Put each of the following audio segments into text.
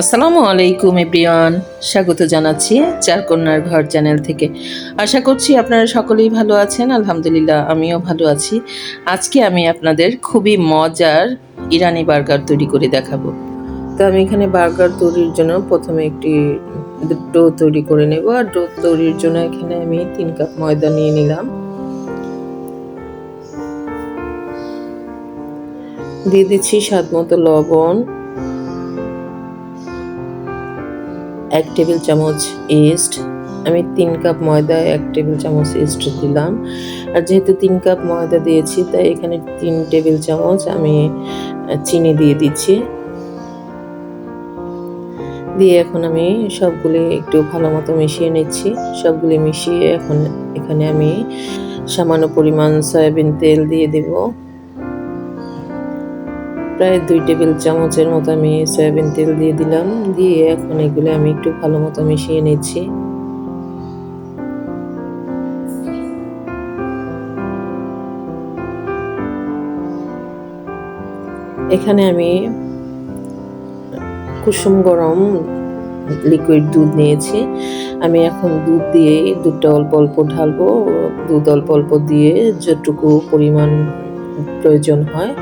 আসসালামু আলাইকুম, এভরিওয়ান। স্বাগত জানাচ্ছি চারকন্যার ঘর চ্যানেল থেকে। আশা করছি আপনারা সকলেই ভালো আছেন। আলহামদুলিল্লাহ, আমিও ভালো আছি। আজকে আমি আপনাদের খুবই মজার ইরানি বার্গার তৈরি করে দেখাবো। তো আমি এখানে বার্গার তৈরির জন্য প্রথমে একটি ডো তৈরি করে নেব। আর ডো তৈরির জন্য এখানে আমি তিন কাপ ময়দা নিয়ে নিলাম। দিয়ে দিচ্ছি স্বাদ মতো লবণ। এক টেবিল চামচ ইস্ট আমি তিন কাপ ময়দা, এক টেবিল চামচ ইস্ট দিলাম। আর যেহেতু তিন কাপ ময়দা দিয়েছি, তাই এখানে তিন টেবিল চামচ আমি চিনি দিয়ে দিচ্ছি। দিয়ে এখন আমি সবগুলি একটু ভালো মতো মিশিয়ে নিচ্ছি। সবগুলি মিশিয়ে এখন এখানে আমি সামান্য পরিমাণ সয়াবিন তেল দিয়ে দেবো। প্রায় দুই টেবিল চামচের মতো আমি সয়াবিন তেল দিয়ে দিলাম। দিয়ে এখন এগুলো আমি একটু ভালো মতো মিশিয়ে নিচ্ছি। এখানে আমি কুসুম গরম লিকুইড দুধ নিয়েছি। আমি এখন দুধ দিয়ে দুধটা অল্প অল্প ঢালবো। দুধ অল্প অল্প দিয়ে যতটুকু পরিমাণ প্রয়োজন হয়।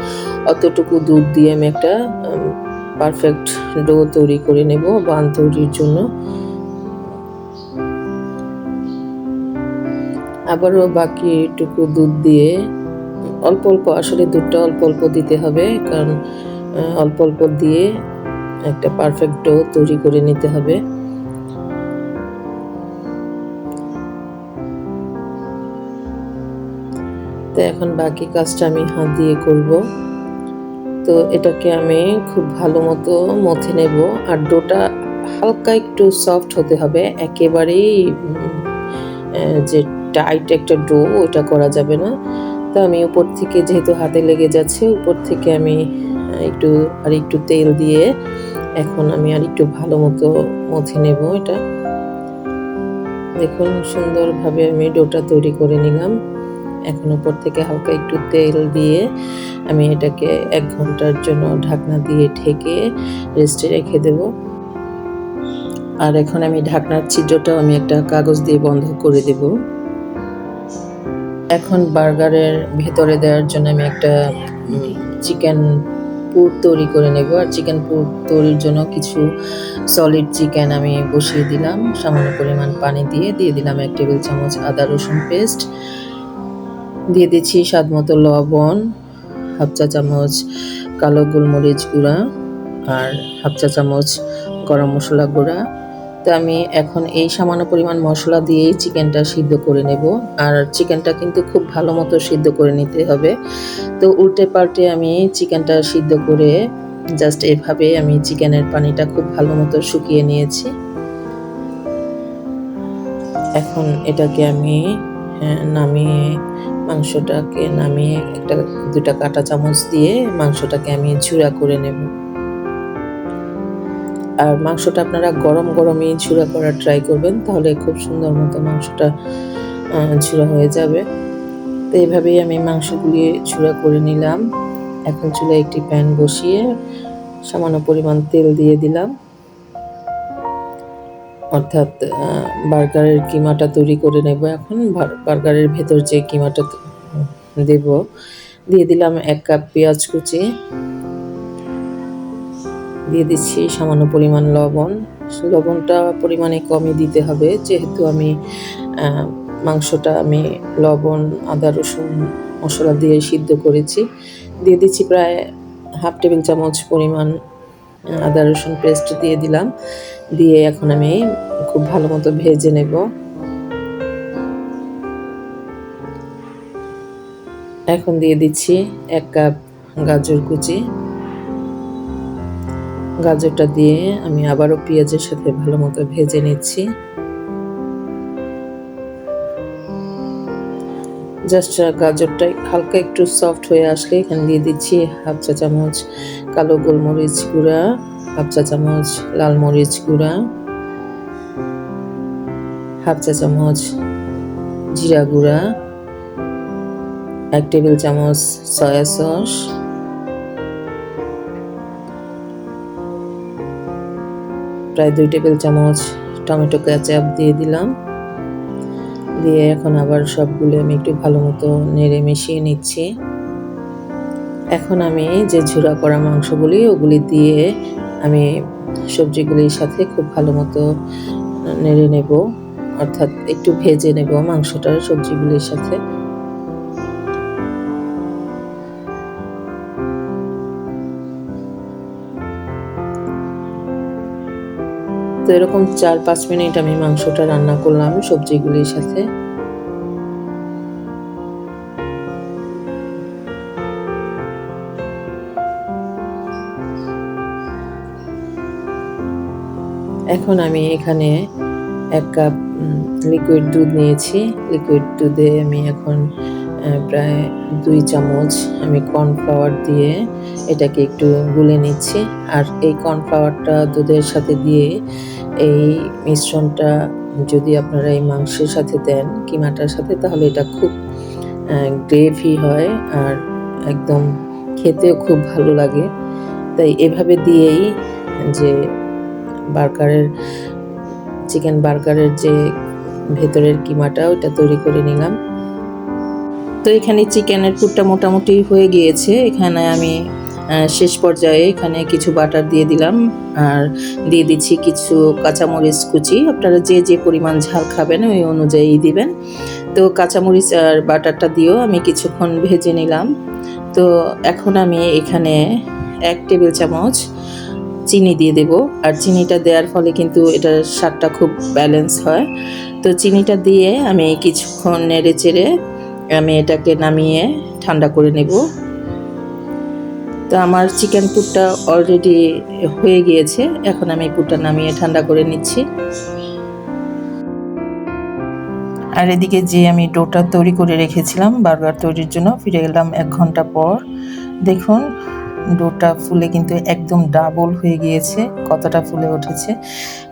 অতটুকু দুধ দিয়ে আমি একটা পারফেক্ট ডো তৈরি করে নেব বান তৈরির জন্য। আবারও বাকিটুকু দুধ দিয়ে, অল্প অল্প, আসলে দুধটা অল্প অল্প দিতে হবে কারণ অল্প অল্প দিয়ে একটা পারফেক্ট ডো তৈরি করে নিতে হবে। তো এখন বাকি কাজটা আমি হাত দিয়ে করব। তো এটাকে আমি খুব ভালো মতো মথে নেব। আর ডোটা হালকা একটু সফট হতে হবে। একেবারেই যে টাইট একটা ডো ওটা করা যাবে না। তো আমি উপর থেকে যেহেতু হাতে লেগে যাচ্ছে, উপর থেকে আমি একটু, আর একটু তেল দিয়ে এখন আমি আর একটু ভালো মতো মথে নেব এটা। দেখুন, সুন্দরভাবে আমি ডোটা তৈরি করে নিলাম। এখন উপর থেকে হালকা একটু তেল দিয়ে আমি এটাকে এক ঘণ্টার জন্য ঢাকনা দিয়ে ঢেকে রেস্টে রেখে দেব। আর এখন আমি ঢাকনার ছিদ্রটাও আমি একটা কাগজ দিয়ে বন্ধ করে দেব। এখন বার্গারের ভেতরে দেওয়ার জন্য আমি একটা চিকেন পুর তৈরি করে নেব। আর চিকেন পুর তৈরির জন্য কিছু সলিড চিকেন আমি বসিয়ে দিলাম। সামান্য পরিমাণ পানি দিয়ে দিয়ে দিলাম এক টেবিল চামচ আদা রসুন পেস্ট দিয়ে দিচ্ছি স্বাদ মতো লবণ, হাফ চা চামচ কালো গোলমরিচ গুঁড়া আর হাফ চা চামচ গরম মশলা গুঁড়া। তো আমি এখন এই সামান্য পরিমাণ মশলা দিয়েই চিকেনটা সিদ্ধ করে নেব। আর চিকেনটা কিন্তু খুব ভালো মতো সিদ্ধ করে নিতে হবে। তো উল্টে পাল্টে আমি চিকেনটা সিদ্ধ করে জাস্ট এভাবে আমি চিকেনের পানিটা খুব ভালো মতো শুকিয়ে নিয়েছি। এখন এটাকে আমি নামিয়ে মাংসটাকে নামিয়ে একটা দুটা কাটা চামচ দিয়ে মাংসটাকে আমি ঝুরা করে নেব। আর মাংসটা আপনারা গরম গরমই ঝুরা করার ট্রাই করবেন, তাহলে খুব সুন্দর মতো মাংসটা ঝুরা হয়ে যাবে। তো এইভাবেই আমি মাংসগুলি ঝুরা করে নিলাম। এখন চুলায় একটি প্যান বসিয়ে সামান্য পরিমাণ তেল দিয়ে দিলাম। অর্থাৎ বার্গারের কিমাটা তৈরি করে নেব এখন। বার্গারের ভেতর যে কিমাটা দেব, দিয়ে দিলাম এক কাপ পেঁয়াজ কুচি। দিয়ে দিচ্ছি সামান্য পরিমাণ লবণ। লবণটা পরিমাণে কমই দিতে হবে, যেহেতু আমি মাংসটা আমি লবণ, আদা, রসুন মশলা দিয়ে সিদ্ধ করেছি। দিয়ে দিচ্ছি প্রায় হাফ টেবিল চামচ পরিমাণ আদা, রসুন পেস্ট দিয়ে দিলাম। দিয়ে এখন আমি খুব ভালো মতো ভেজে নেব। এখন দিয়ে দিচ্ছি এক কাপ গাজর কুচি। গাজরটা দিয়ে আমি আবারও পেঁয়াজের সাথে ভালো মতো ভেজে নিচ্ছি। জাস্ট গাজরটা হালকা একটু সফট হয়ে আসলে এখানে দিয়ে দিচ্ছি হাফ চা চামচ কালো গোলমরিচ গুঁড়া, হাফ চা চামচ লাল মরিচ গুঁড়া, হাফ চা চামচ জিরা গুঁড়া, এক টেবিল চামচ সয়া সস, প্রায় দুই টেবিল চামচ টমেটো কেচাপ দিয়ে দিলাম। দিয়ে এখন আবার সবগুলো আমি একটু ভালো মতো নেড়ে মিশিয়ে নিচ্ছি। এখন আমি যে ঝুরা করা মাংসগুলি, ওগুলি দিয়ে আমি সবজিগুলির সাথে খুব ভালো মতো নেড়ে নেব। অর্থাৎ একটু ভেজে নেব মাংসটার সবজিগুলির সাথে। তো এরকম চার পাঁচ মিনিট আমি মাংসটা রান্না করলাম, সবজিগুলির সাথে। এখন আমি এখানে এক কাপ লিকুইড দুধ নিয়েছি। লিকুইড দুধে আমি এখন প্রায় দুই চামচ আমি কর্নফ্লাওয়ার দিয়ে এটাকে একটু গুলে নিচ্ছি। আর এই কর্নফ্লাওয়ারটা দুধের সাথে দিয়ে এই মিশ্রণটা যদি আপনারা এই মাংসের সাথে দেন, কিমাটার সাথে, তাহলে এটা খুব গ্রেভি হয় আর একদম খেতেও খুব ভালো লাগে। তাই এভাবে দিয়েই যে বার্গারের, চিকেন বার্গারের যে ভেতরের কিমাটা ওটা তৈরি করে নিলাম। তো এখানে চিকেনের পুরটা মোটামুটি হয়ে গিয়েছে। এখানে আমি শেষ পর্যায়ে এখানে কিছু বাটার দিয়ে দিলাম। আর দিয়ে দিচ্ছি কিছু কাঁচামরিচ কুচি। আপনারা যে যে পরিমাণ ঝাল খাবেন ওই অনুযায়ী দিবেন। তো কাঁচামরিচ আর বাটারটা দিয়েও আমি কিছুক্ষণ ভেজে নিলাম। তো এখন আমি এখানে এক টেবিল চামচ চিনি দিয়ে দেব। আর চিনিটা দেওয়ার ফলে কিন্তু এটার স্বাদটা খুব ব্যালেন্স হয়। তো চিনিটা দিয়ে আমি কিছুক্ষণ নেড়ে চেড়ে আমি এটাকে নামিয়ে ঠান্ডা করে নেব। তো আমার চিকেন পুরটা অলরেডি হয়ে গিয়েছে। এখন আমি পুরটা নামিয়ে ঠান্ডা করে নিচ্ছি। আর এদিকে যে আমি ডোটা তৈরি করে রেখেছিলাম বারবার তৈরির জন্য, ফিরে গেলাম এক ঘণ্টা পর। দেখুন ডোটা ফুলে কিন্তু একদম ডাবল হয়ে গিয়েছে, কতটা ফুলে উঠেছে।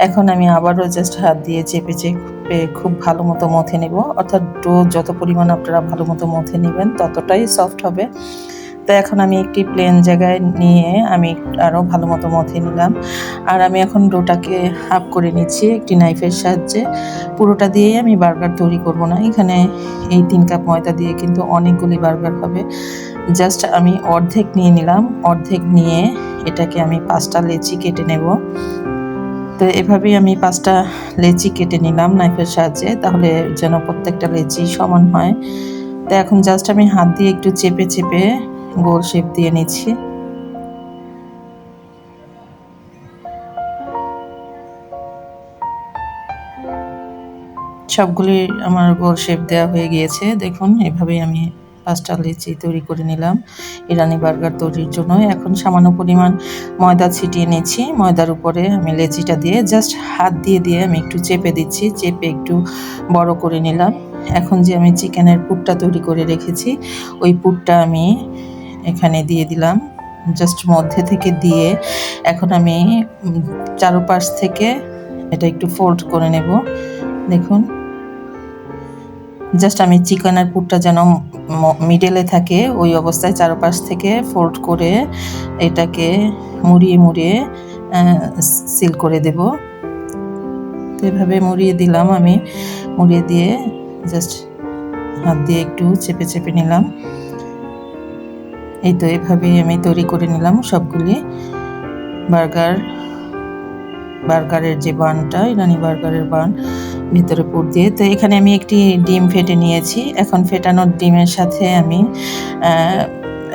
এখন আমি আবারও জাস্ট হাত দিয়ে চেপে চেপে খুব ভালো মতো মথে নেব। অর্থাৎ ডো যত পরিমাণ আপনারা ভালো মতো মথে নেবেন, ততটাই সফট হবে। তো এখন আমি একটি প্লেন জায়গায় নিয়ে আমি আরও ভালো মতো মথে নিলাম। আর আমি এখন ডোটাকে হাফ করে নিচ্ছি একটি নাইফের সাহায্যে। পুরোটা দিয়ে আমি বার্গার তৈরি করব না। এখানে এই তিন কাপ ময়দা দিয়ে কিন্তু অনেকগুলি বার্গার হবে। জাস্ট আমি অর্ধেক নিয়ে নিলাম, অর্ধেক নিয়ে এটাকে আমি পাঁচটা লেচি কেটে নেব। তো এভাবেই আমি পাঁচটা লেচি কেটে নিলাম নাইফের সাহায্যে, তাহলে যেন প্রত্যেকটা লেচি সমান হয়। তো এখন জাস্ট আমি হাত দিয়ে একটু চেপে চেপে গোল শেপ দিয়ে নিচ্ছি। সবগুলি আমার গোল শেপ দেওয়া হয়ে গিয়েছে, দেখুন, এভাবেই আমি পাঁচটা লিচি তৈরি করে নিলাম। ইরানি বার্গার তৈরির জন্য। এখন সামান্য পরিমাণ ময়দা ছিটিয়ে নিচ্ছি। ময়দার উপরে আমি লেচিটা দিয়ে জাস্ট হাত দিয়ে দিয়ে আমি একটু চেপে দিচ্ছি। চেপে একটু বড় করে নিলাম। এখন যে আমি চিকেনের পুরটা তৈরি করে রেখেছি, ওই পুরটা আমি এখানে দিয়ে দিলাম। জাস্ট মধ্যে থেকে দিয়ে এখন আমি চারোপাশ থেকে এটা একটু ফোল্ড করে নেব। দেখুন, জাস্ট আমি চিকেনের পুরটা যেন মিডেলে থাকে, ওই অবস্থায় চারপাশ থেকে ফোল্ড করে এটাকে মুড়িয়ে মুড়িয়ে সিল করে দেব। তো এভাবে মুড়িয়ে দিলাম আমি। মুড়িয়ে দিয়ে জাস্ট হাত দিয়ে একটু চেপে চেপে নিলাম। এই তো এভাবেই আমি তৈরি করে নিলাম সবগুলি। বার্গার, বার্গারের যে বানটা, ইরানি বার্গারের বান ভিতরে পুর দিয়ে। তো এখানে আমি একটি ডিম ফেটে নিয়েছি। এখন ফেটানোর ডিমের সাথে আমি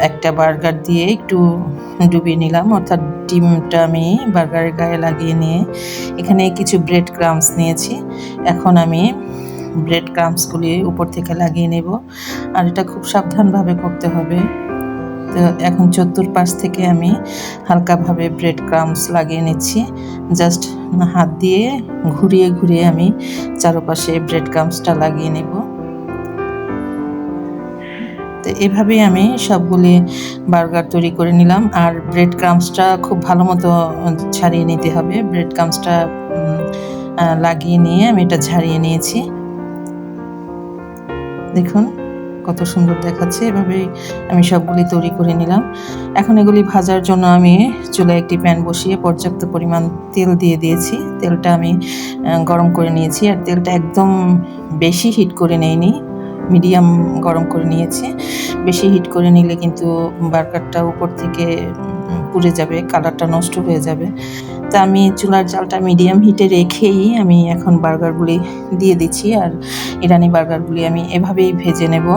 একটা বার্গার দিয়ে একটু ডুবিয়ে নিলাম। অর্থাৎ ডিমটা আমি বার্গারের গায়ে লাগিয়ে নিয়ে এখানে কিছু ব্রেড ক্রামস নিয়েছি। এখন আমি ব্রেড ক্রামসগুলি উপর থেকে লাগিয়ে নেব। আর এটা খুব সাবধানভাবে করতে হবে। তো এখন চতুর্পাশ থেকে আমি হালকাভাবে ব্রেড ক্রামস লাগিয়ে নিচ্ছি। জাস্ট হাত দিয়ে ঘুরিয়ে ঘুরিয়ে আমি চারপাশে ব্রেড ক্রামসটা লাগিয়ে নেব। তো এভাবেই আমি সবগুলি বার্গার তৈরি করে নিলাম। আর ব্রেড ক্রামসটা খুব ভালো মতো ছাড়িয়ে নিতে হবে। ব্রেড ক্রামসটা লাগিয়ে নিয়ে আমি এটা ঝাড়িয়ে নিয়েছি। দেখুন। কত সুন্দর দেখাচ্ছে। এভাবেই আমি সবগুলি তৈরি করে নিলাম। এখন এগুলি ভাজার জন্য আমি চুলায় একটি প্যান বসিয়ে পর্যাপ্ত পরিমাণ তেল দিয়ে দিয়েছি। তেলটা আমি গরম করে নিয়েছি আর তেলটা একদম বেশি হিট করে নেইনি। মিডিয়াম গরম করে নিয়েছি। বেশি হিট করে নিলে কিন্তু বার্গারটা উপর থেকে পুড়ে যাবে, কালারটা নষ্ট হয়ে যাবে। তা আমি চুলার জালটা মিডিয়াম হিটে রেখেই আমি এখন বার্গারগুলি দিয়ে দিচ্ছি আর ইরানি বার্গারগুলি আমি এভাবেই ভেজে নেব।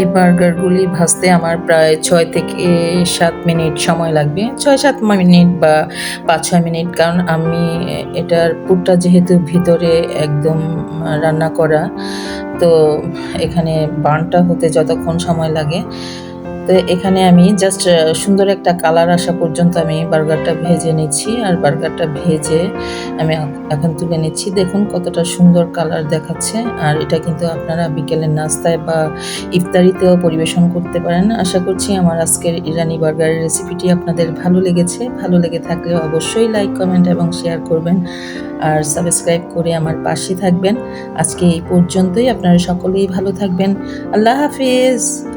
এই বার্গারগুলি ভাজতে আমার প্রায় ছয় থেকে সাত মিনিট সময় লাগবে। ছয় সাত মিনিট বা পাঁচ ছয় মিনিট, কারণ আমি এটার পুরটা যেহেতু ভিতরে একদম রান্না করা, তো এখানে বানটা হতে যতক্ষণ সময় লাগে তো এখানে আমি জাস্ট সুন্দর একটা কালার আসা পর্যন্ত আমি বার্গারটা ভেজে নিচ্ছি। আর বার্গারটা ভেজে আমি এখন তুলে নিচ্ছি। দেখুন কতটা সুন্দর কালার দেখাচ্ছে। আর এটা কিন্তু আপনারা বিকেলের নাস্তায় বা ইফতারিতেও পরিবেশন করতে পারেন। আশা করছি আমার আজকের ইরানি বার্গারের রেসিপিটি আপনাদের ভালো লেগেছে। ভালো লেগে থাকলে অবশ্যই লাইক কমেন্ট এবং শেয়ার করবেন। আর সাবস্ক্রাইব করে আমার পাশে থাকবেন। আজকে এই পর্যন্তই। আপনারা সকলেই ভালো থাকবেন। আল্লাহ হাফিজ!